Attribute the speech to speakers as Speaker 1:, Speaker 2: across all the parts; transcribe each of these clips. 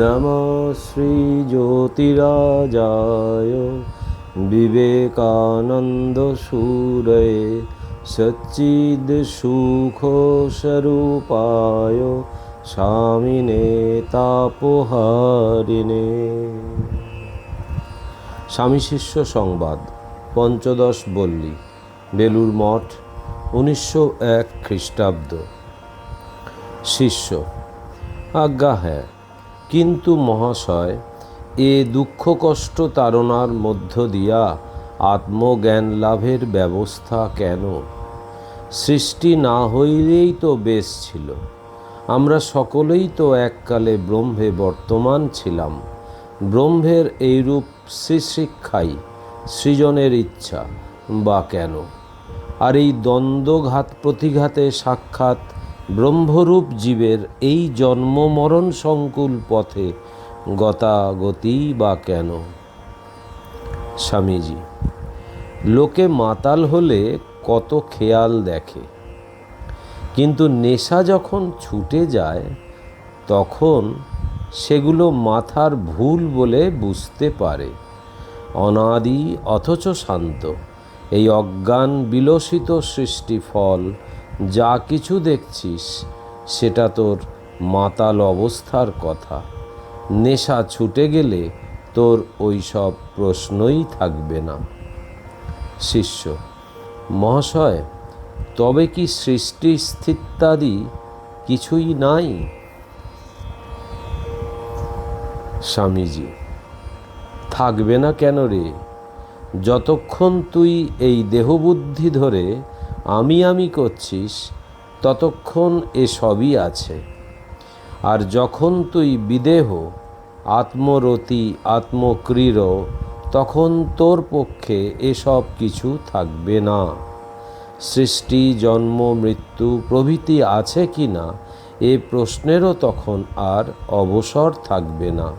Speaker 1: নমঃ শ্রীজ্যোতিরাজায় বিবেকানন্দসূরয়ে সচ্চিদসুখস্বরূপায় স্বামিনে তাপহারিণে স্বামী শিষ্য সংবাদ, পঞ্চদশ বল্লী বেলুর মঠ, উনিশশো এক খ্রিস্টাব্দ। শিষ্য, আজ্ঞা হ্যাঁ কিন্তু মহাশয়, এ দুঃখ কষ্ট তাড়নার মধ্য দিয়া আত্মজ্ঞান লাভের ব্যবস্থা কেন? সৃষ্টি না হইলেই তো বেশ ছিল। আমরা সকলেই তো এককালে ব্রহ্মে বর্তমান ছিলাম। ব্রহ্মের এইরূপ শ্রীশিক্ষাই সৃজনের ইচ্ছা, বা কেন? আর এই দ্বন্দ্বঘাত প্রতিঘাতে সাক্ষাৎ ব্রহ্মরূপ জীবের এই জন্ম মরণ সংকুল পথে গতাগতি বা কেন? স্বামীজি, লোকে মাতাল হলে কত খেয়াল দেখে। কিন্তু নেশা যখন ছুটে যায়, তখন সেগুলো মাথার ভুল বলে বুঝতে পারে। অনাদি অথচ শান্ত। এই অজ্ঞান বিলসিত সৃষ্টি ফল যা কিছু দেখছিস, সেটা তোর মাতাল অবস্থার কথা। নেশা ছুটে গেলে তোর ওই সব প্রশ্নই থাকবে না। শিষ্য, মহাশয়, তবে কি সৃষ্টি স্থিত্যাদি কিছুই নাই? স্বামীজি, থাকবে না কেন রে? যতক্ষণ তুই এই দেহবুদ্ধি ধরে আমি আমি করছিস, ততক্ষণ এসবই আছে। আর যখন তুই বিদেহ, আত্মরতি, আত্মক্রীড়, তখন তোর পক্ষে এসব কিছু থাকবে না। সৃষ্টি, জন্ম, মৃত্যু, প্রভৃতি আছে কি না, এ প্রশ্নেরও তখন আর অবসর থাকবে না।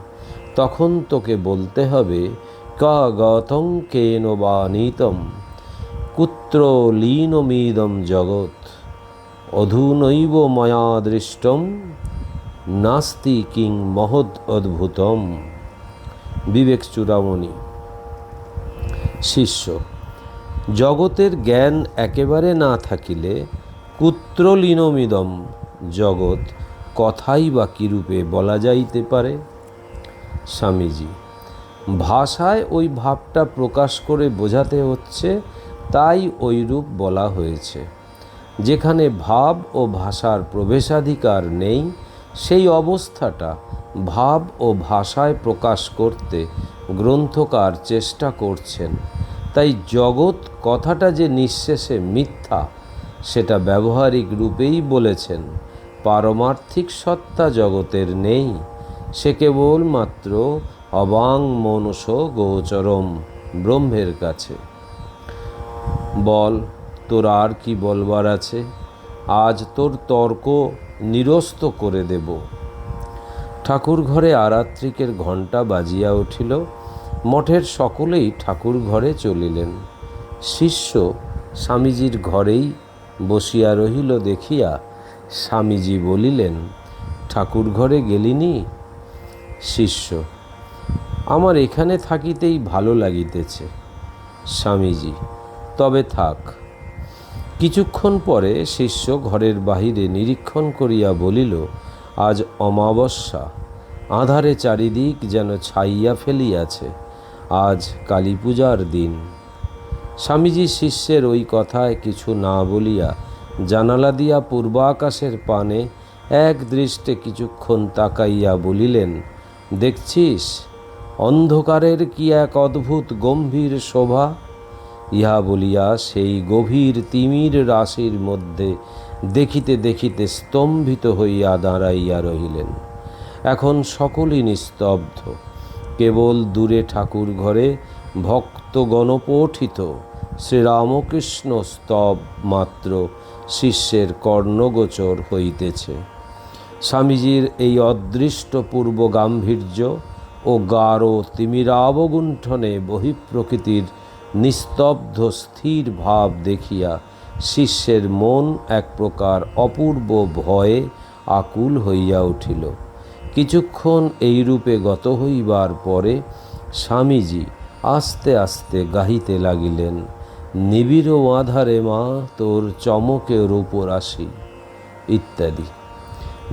Speaker 1: তখন তোকে বলতে হবে, ক গতং কেন বা কুত্র লীনমিদম জগৎ অধুনৈব ময়া দৃষ্টম নাস্তি কিং মহৎ অদ্ভুতম বিবেক চূড়ামণি শিষ্য জগতের জ্ঞান একেবারে না থাকিলে কুত্রলীনমিদম জগৎ কথাই বা কীরূপে বলা যাইতে পারে স্বামীজি ভাষায় ওই ভাবটা প্রকাশ করে বোঝাতে হচ্ছে তাই ওইরূপ বলা হয়েছে। যেখানে ভাব ও ভাষার প্রবেশাধিকার নেই, সেই অবস্থাটা ভাব ও ভাষায় প্রকাশ করতে গ্রন্থকার চেষ্টা করছেন। তাই জগৎ কথাটা যে নিঃশেষে মিথ্যা, সেটা ব্যবহারিক রূপেই বলেছেন, পারমার্থিক সত্তা জগতের নেই, সে কেবলমাত্র অবাং মনস গোচরম ব্রহ্মের কাছে। বল, তোর আর কি বলবার আছে? আজ তোর তর্ক নিরস্ত করে দেব। ঠাকুর ঘরে আরাত্রিকের ঘণ্টা বাজিয়া উঠিল। মঠের সকলেই ঠাকুর ঘরে চলিলেন। শিষ্য স্বামীজির ঘরেই বসিয়া রহিল দেখিয়া স্বামীজি বলিলেন, ঠাকুর ঘরে গেলিনি? শিষ্য, আমার এখানে থাকিতেই ভালো লাগিতেছে। স্বামীজি তবে থাক। কিছুক্ষণ পরে শিষ্য ঘরের বাহিরে নিরীক্ষণ করিয়া বলিল, আজ অমাবস্যা। আধারে চারিদিক যেন ছাইয়া ফেলিয়াছে। আজ কালী পূজার দিন স্বামীজি শিষ্যের ওই কথায় কিছু না বলিয়া জানালা দিয়া পূর্বাকাশের পানে এক দৃষ্টে কিছুক্ষণ তাকাইয়া বলিলেন, দেখছিস, অন্ধকারের কি এক অদ্ভুত গম্ভীর শোভা? ইহা বলিয়া সেই গভীর তিমির রাশির মধ্যে দেখিতে দেখিতে স্তম্ভিত হইয়া দাঁড়াইয়া রহিলেন। এখন সকলই নিস্তব্ধ। কেবল দূরে ঠাকুর ঘরে ভক্ত গণপঠিত। শ্রীরামকৃষ্ণ স্তব মাত্র শিষ্যের কর্ণগোচর হইতেছে। স্বামীজির এই অদৃষ্ট পূর্ব গাম্ভীর্য ও গাঢ় তিমিরাবগুণ্ঠনে বহিঃপ্রকৃতির নিস্তব্ধ স্থির ভাব দেখিয়া শিষ্যের মন এক প্রকার অপূর্ব ভয়ে আকুল হইয়া উঠিল। কিছুক্ষণ এই রূপে গত হইবার পরে স্বামীজি আস্তে আস্তে গাহিতে লাগিলেন, নিবিড় আধারে মা, তোর চমকের উপর আসি। ইত্যাদি।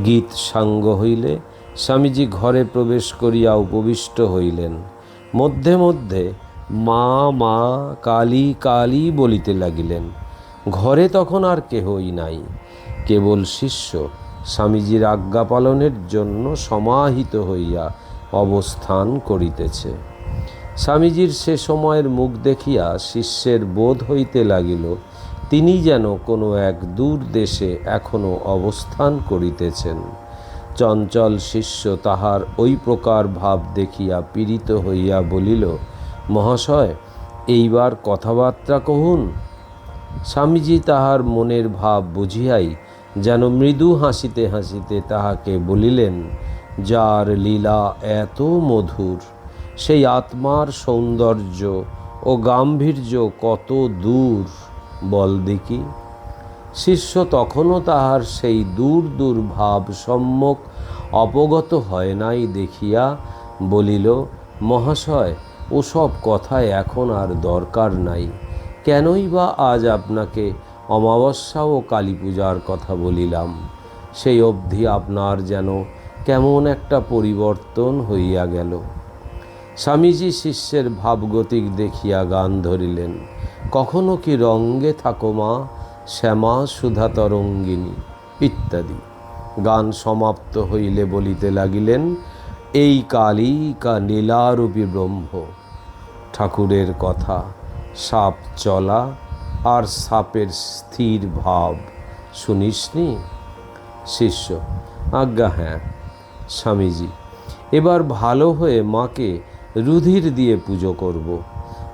Speaker 1: গীত সাঙ্গ হইলে স্বামীজি ঘরে প্রবেশ করিয়া উপবিষ্ট হইলেন। মধ্যে মধ্যে মা মা, কালী কালী বলিতে লাগিলেন। ঘরে তখন আর কেহই নাই। কেবল শিষ্য স্বামীজির আজ্ঞা পালনের জন্য সমাহিত হইয়া অবস্থান করিতেছে। স্বামীজির সে সময়ের মুখ দেখিয়া শিষ্যের বোধ হইতে লাগিল, তিনি যেন কোনো এক দূর দেশে এখনও অবস্থান করিতেছেন। চঞ্চল শিষ্য তাহার ওই প্রকার ভাব দেখিয়া পীড়িত হইয়া বলিল মহাশয়, এইবার কথাবার্তা কহুন। স্বামীজি তাহার মনের ভাব বুঝিয়াই যেন মৃদু হাসিতে হাসিতে তাহাকে বলিলেন, যার লীলা এত মধুর, সেই আত্মার সৌন্দর্য ও গাম্ভীর্য কত দূর, বল দেখি। শিষ্য তখনও তাহার সেই দূর দূর ভাব সম্যক অবগত হয় নাই দেখিয়া বলিল, মহাশয় ওসব কথায় এখন আর দরকার নাই। কেনই বা আজ আপনাকে অমাবস্যা ও কালী পূজার কথা বলিলাম। সেই অবধি আপনার যেন কেমন একটা পরিবর্তন হইয়া গেল। স্বামীজি শিষ্যের ভাবগতিক দেখিয়া গান ধরিলেন, কখনো কি রঙ্গে থাকো মা, শ্যামা সুধা তরঙ্গিনী? ইত্যাদি। গান সমাপ্ত হইলে বলিতে লাগিলেন এই কালী কা নীলারূপী ব্রহ্ম, ঠাকুরের কথা, সাপ চলা আর সাপের স্থির ভাব শুনিসনি শিষ্য, আজ্ঞা হ্যাঁ। স্বামীজি, এবার ভালো হয়ে মাকে রুধির দিয়ে পুজো করব।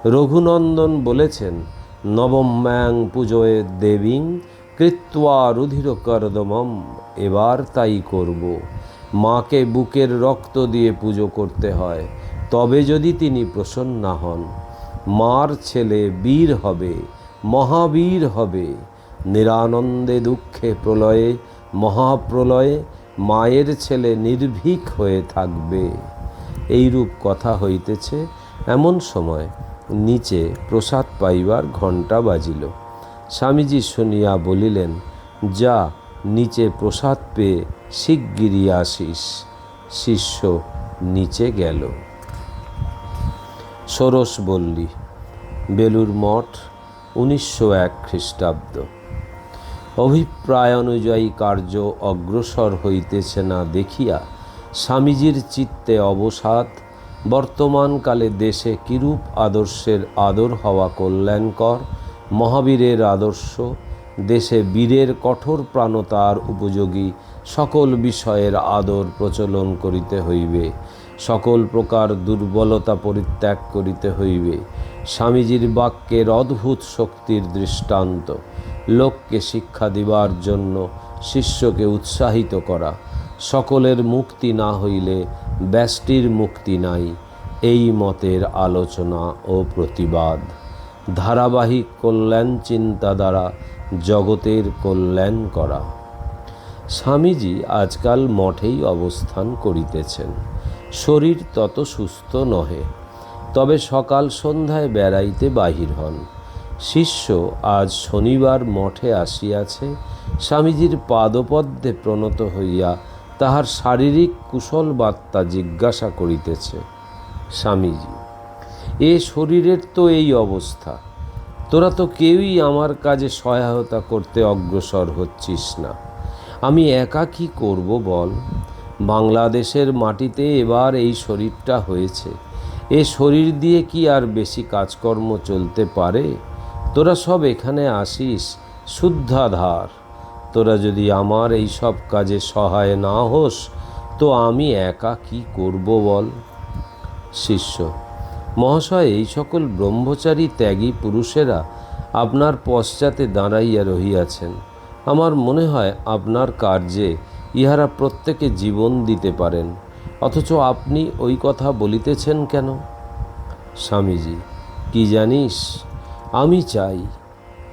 Speaker 1: রঘুনন্দন বলেছেন নবম্যাং পুজোয় দেবীং কৃত্বা রুধির কর্দমম এবার তাই করব। মাকে বুকের রক্ত দিয়ে পুজো করতে হয়, তবে যদি তিনি প্রসন্না হন, মার ছেলে বীর হবে, মহাবীর হবে। নিরানন্দে দুঃখে প্রলয়ে, মহাপ্রলয়ে মায়ের ছেলে নির্ভীক হয়ে থাকবে। এইরূপ কথা হইতেছে এমন সময় নিচে প্রসাদ পাইবার ঘণ্টা বাজিল। স্বামীজি শুনিয়া বলিলেন, যা, নিচে প্রসাদ পেয়ে শিগগিরি আসিস। শিষ্য নিচে গেল। ষোড়শ বল্লী, বেলুর মঠ উনিশশো এক খ্রিস্টাব্দ। অভিপ্রায় অনুযায়ী কার্য অগ্রসর হইতেছে না দেখিয়া স্বামীজির চিত্তে অবসাদ বর্তমানকালে দেশে কিরূপ আদর্শের আদর হওয়া কল্যাণকর, মহাবীরের আদর্শ, দেশে বীরের কঠোর প্রাণতার উপযোগী সকল বিষয়ের আদর প্রচলন করিতে হইবে। সকল প্রকার দুর্বলতা পরিত্যাগ করিতে হইবে। স্বামীজির বাক্যের অদ্ভুত শক্তির দৃষ্টান্ত, লোককে শিক্ষা দিবার জন্য শিষ্যকে উৎসাহিত করা, সকলের মুক্তি না হইলে ব্যষ্টির মুক্তি নাই, এই মতের আলোচনা ও প্রতিবাদ। ধারাবাহিক কল্যাণ চিন্তা দ্বারা জগতের কল্যাণ করা। স্বামীজি আজকাল মঠেই অবস্থান করিতেছেন। শরীর তত সুস্থ নহে, তবে সকাল সন্ধ্যায় বেড়াইতে বাহির হন। শিষ্য আজ শনিবার মঠে আসিয়াছে, স্বামীজির পাদপদ্মে প্রণত হইয়া তাহার শারীরিক কুশল বার্তা জিজ্ঞাসা করিতেছে, স্বামীজি, এ শরীরের তো এই অবস্থা, তোরা তো কেউই আমার কাজে সহায়তা করতে অগ্রসর হচ্ছিস না। আমি একা কি করব বল? বাংলাদেশের মাটিতে এবার এই শরীরটা হয়েছে। এ শরীর দিয়ে কি আর বেশি কাজকর্ম চলতে পারে? তোরা সব এখানে আসিস, শুদ্ধাধার। তোরা যদি আমার এই সব কাজে সহায় না হোস, তো আমি একা কি করব বল? শিষ্য, মহাশয়, এই সকল ব্রহ্মচারী ত্যাগী পুরুষেরা আপনার পশ্চাতে দাঁড়াইয়া রহিয়াছেন। আমার মনে হয় আপনার কার্যে ইহারা প্রত্যেকে জীবন দিতে পারেন, অথচ আপনি ওই কথা বলিতেছেন কেন? স্বামীজি, কি জানিস? আমি চাই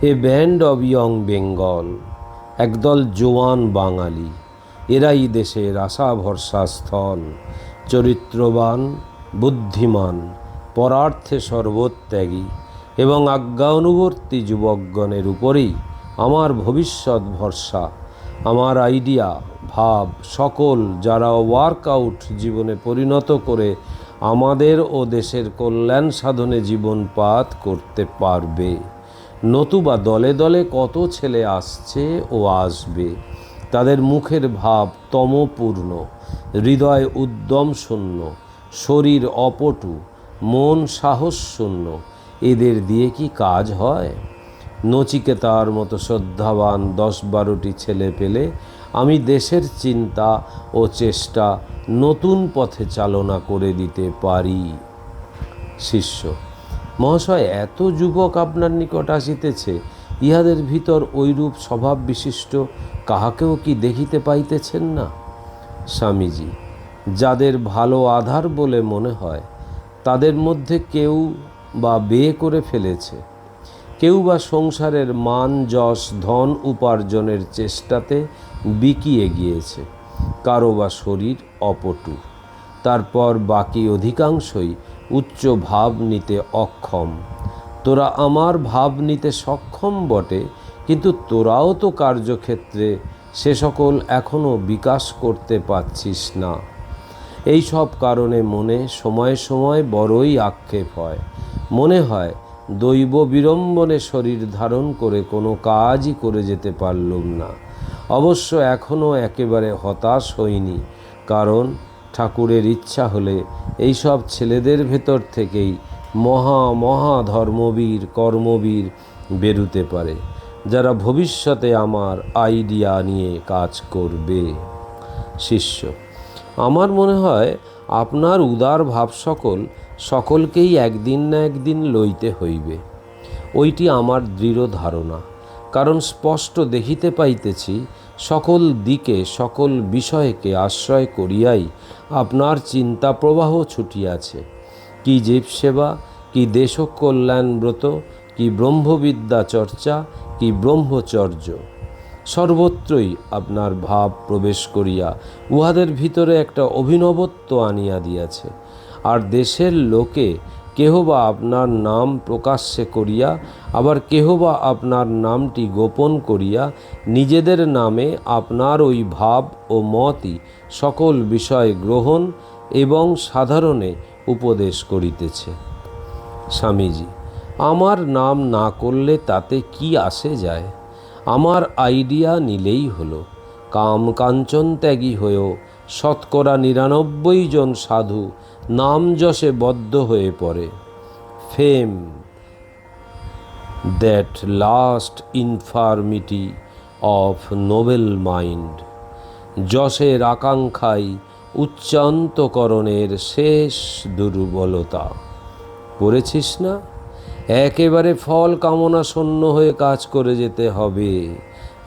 Speaker 1: a band of young Bengal, একদল জোয়ান বাঙালি, এরাই দেশের আশা ভরসা স্থল, চরিত্রবান, বুদ্ধিমান, পরার্থে সর্বত্যাগী এবং আজ্ঞা অনুবর্তী যুবকগণের উপরেই আমার ভবিষ্যৎ ভরসা, আমার আইডিয়া ভাব, সকল যারা ওয়ার্কআউট জীবনে পরিণত করে আমাদের ও দেশের কল্যাণ সাধনে জীবনপাত করতে পারবে। নতুবা দলে দলে কত ছেলে আসছে ও আসবে? তাদের মুখের ভাব তমপূর্ণ, হৃদয় উদ্যম শূন্য, শরীর অপটু, মন সাহস শূন্য, এদের দিয়ে কি কাজ হয়? নচিকেতার মতো শ্রদ্ধাবান দশ বারোটি ছেলে পেলে আমি দেশের চিন্তা ও চেষ্টা নতুন পথে চালনা করে দিতে পারি। শিষ্য, মহাশয়, এত যুবক আপনার নিকট আসিতেছে, ইহাদের ভিতর ঐরূপ স্বভাব বিশিষ্ট কাহাকেও কি দেখিতে পাইতেছেন না? স্বামীজি, যাদের ভালো আধার বলে মনে হয়, তাদের মধ্যে কেউ বা বিয়ে করে ফেলেছে। কেউ বা সংসারের মান, যশ, ধন উপার্জনের চেষ্টাতে বিকিয়ে গিয়েছে। কারও বা শরীর অপটু। তারপর বাকি অধিকাংশই উচ্চ ভাব নিতে অক্ষম। তোরা আমার ভাব নিতে সক্ষম বটে, কিন্তু তোরাও তো কার্যক্ষেত্রে সে সকল এখনও বিকাশ করতে পারছিস না। এই সব কারণে মনে সময় সময় বড়ই আক্ষেপ হয়। মনে হয় দৈব বিড়ম্বনে শরীর ধারণ করে কোনো কাজই করে যেতে পারলুম না। অবশ্য এখনও একেবারে হতাশ হইনি, কারণ ঠাকুরের ইচ্ছা হলে এই সব ছেলেদের ভেতর থেকেই মহা মহা ধর্মবীর, কর্মবীর বেরুতে পারে, যারা ভবিষ্যতে আমার আইডিয়া নিয়ে কাজ করবে। শিষ্য, আমার মনে হয় আপনার উদার ভাব সকল সকলকেই একদিন না একদিন লইতে হইবে। ওইটি আমার দৃঢ় ধারণা, কারণ স্পষ্ট দেখিতে পাইতেছি, সকল দিকে, সকল বিষয়কে আশ্রয় করিয়াই আপনার চিন্তা প্রবাহ ছুটিয়াছে। কি জীবসেবা, কি দেশকল্যাণ ব্রত, কি ব্রহ্মবিদ্যা চর্চা, কি ব্রহ্মচর্য। সর্বত্রই আপনার ভাব প্রবেশ করিয়া উহাদের ভিতরে একটা অভিনবত্ব আনিয়া দিয়াছে। আর দেশের লোকে কেহ বা আপনার নাম প্রকাশ্যে করিয়া, আবার কেহ বা আপনার নামটি গোপন করিয়া, নিজেদের নামে আপনার ওই ভাব ও মতই সকল বিষয় গ্রহণ এবং সাধারণে উপদেশ করিতেছে। স্বামীজি, আমার নাম না করলে তাতে কি আসে যায়? আমার আইডিয়া নিলেই হলো। কাম কাঞ্চন ত্যাগী হয়েও শতকরা নিরানব্বই জন সাধু নাম যশে বদ্ধ হয়ে পড়ে। Fame that last infirmity of noble mind যশের আকাঙ্ক্ষাই উচ্চান্তকরণের শেষ দুর্বলতা। পড়েছিস না? একেবারে ফল কামনা শূন্য হয়ে কাজ করে যেতে হবে।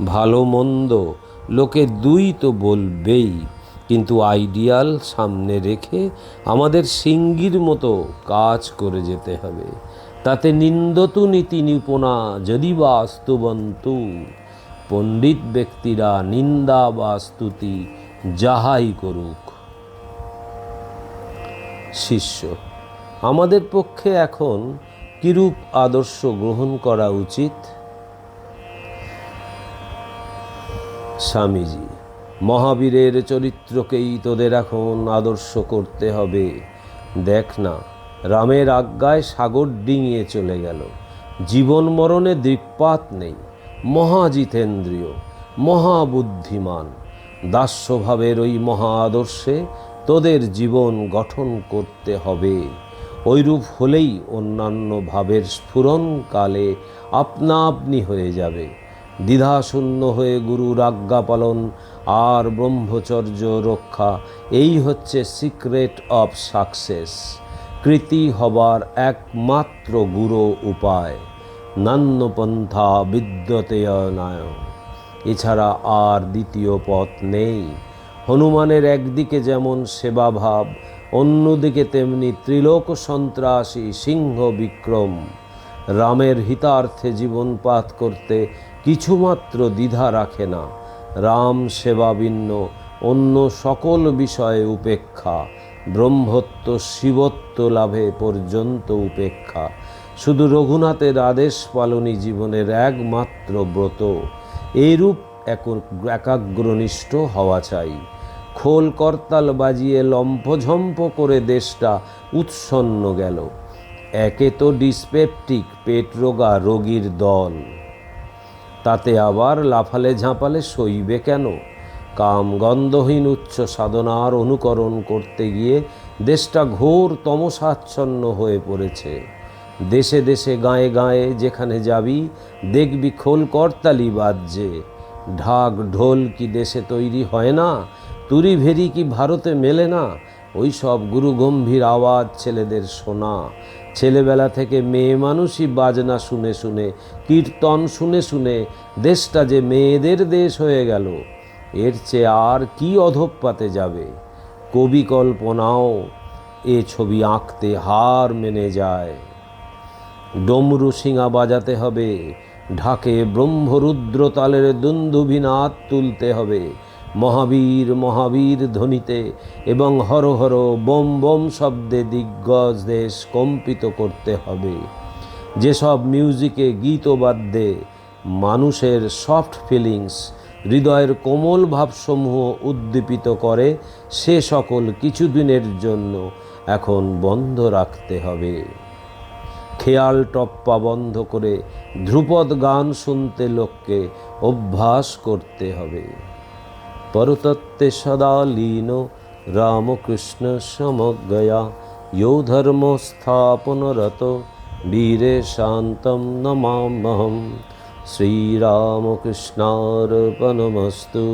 Speaker 1: ভালো মন্দ লোকে দুই তো বলবেই। কিন্তু আইডিয়াল সামনে রেখে আমাদের সিঙ্গির মতো কাজ করে যেতে হবে। তাতে নিন্দতু নীতি নিপুণা যদি বা স্তুবন্তু পণ্ডিত ব্যক্তিরা নিন্দা বা স্তুতি যাহাই করুক। শিষ্য, আমাদের পক্ষে এখন কিরূপ আদর্শ গ্রহণ করা উচিত? স্বামীজি মহাবীরের চরিত্রকেই তোদের এখন আদর্শ করতে হবে। দেখ না, রামের আজ্ঞায় সাগর ডিঙিয়ে চলে গেল। জীবন মরণে দৃকপাত নেই, মহাজিতেন্দ্রীয়, মহাবুদ্ধিমান। দাস্যভাবের ওই মহা আদর্শে তোদের জীবন গঠন করতে হবে। ওইরূপ হলেই অন্যান্য ভাবের স্ফুরণকালে আপনা আপনি হয়ে যাবে। দ্বিধাশূন্য হয়ে গুরুর আজ্ঞা পালন আর ব্রহ্মচর্য রক্ষা। এই হচ্ছে সিক্রেট অফ সাকসেস কৃতি হবার একমাত্র গুরু উপায়। নান্যপন্থা বিদ্যতেয়নায়। এছাড়া আর দ্বিতীয় পথ নেই। হনুমানের একদিকে যেমন সেবাভাব, অন্যদিকে তেমনি ত্রিলোক সন্ত্রাসী সিংহ বিক্রম। রামের হিতার্থে জীবনপাত করতে কিছুমাত্র দ্বিধা রাখে না। রাম সেবাবিন্ন অন্য সকল বিষয়ে উপেক্ষা। ব্রহ্মত্ব শিবত্ব লাভে পর্যন্ত উপেক্ষা। শুধু রঘুনাথের আদেশ পালনই জীবনের একমাত্র ব্রত। এইরূপ এক একাগ্রনিষ্ঠ হওয়া চাই। খোল করতাল বাজিয়ে লম্ফঝম্প করে দেশটা উৎসন্ন গেল। একে তো ডিসপেপটিক পেট রোগা রোগীর দল। তাতে আবার লাফালে ঝাঁপালে সইবে কেন? কাম গন্ধহীন উচ্চ সাধনার অনুকরণ করতে গিয়ে দেশটা ঘোর তমসাচ্ছন্ন হয়ে পড়েছে। দেশে দেশে গায়ে গায়ে যেখানে যাবি, দেখবি খোল করতালি বাজছে। ঢাক ঢোল কি দেশে তৈরি হয় না? তুরি ভেরি কি ভারতে মেলে না? ওই সব গুরু গম্ভীর আওয়াজ ছেলেদের শোনা। ছেলেবেলা থেকে মেয়ে মানুষই বাজনা শুনে শুনে, কীর্তন শুনে শুনে দেশটা যে মেয়েদের দেশ হয়ে গেল, এর চেয়ে আর কি অধঃপাতে যাবে? কবি কল্পনাও এ ছবি আঁকতে হার মেনে যায়। ডমরু শিঙা বাজাতে হবে, ঢাকে ব্রহ্মরুদ্র তালের দুন্দুভিনাদ তুলতে হবে। মহাবীর মহাবীর ধ্বনিতে এবং হর হর বোম বোম শব্দে দিগ্গজ দেশ কম্পিত করতে হবে। যেসব মিউজিকে গীতবাদ্যে মানুষের সফট ফিলিংস, হৃদয়ের কোমল ভাবসমূহ উদ্দীপিত করে, সে সকল কিছুদিনের জন্য এখন বন্ধ রাখতে হবে। খেয়াল টপ্পা বন্ধ করে ধ্রুপদ গান শুনতে লোককে অভ্যাস করতে হবে। পরতত্ত্বে সদা লীন রামকৃষ্ণ সমজ্ঞয়া ইউ ধর্ম স্থাপনরত বীরে শান্তম নমামহম শ্রীরামকৃষ্ণার্পণমস্তু।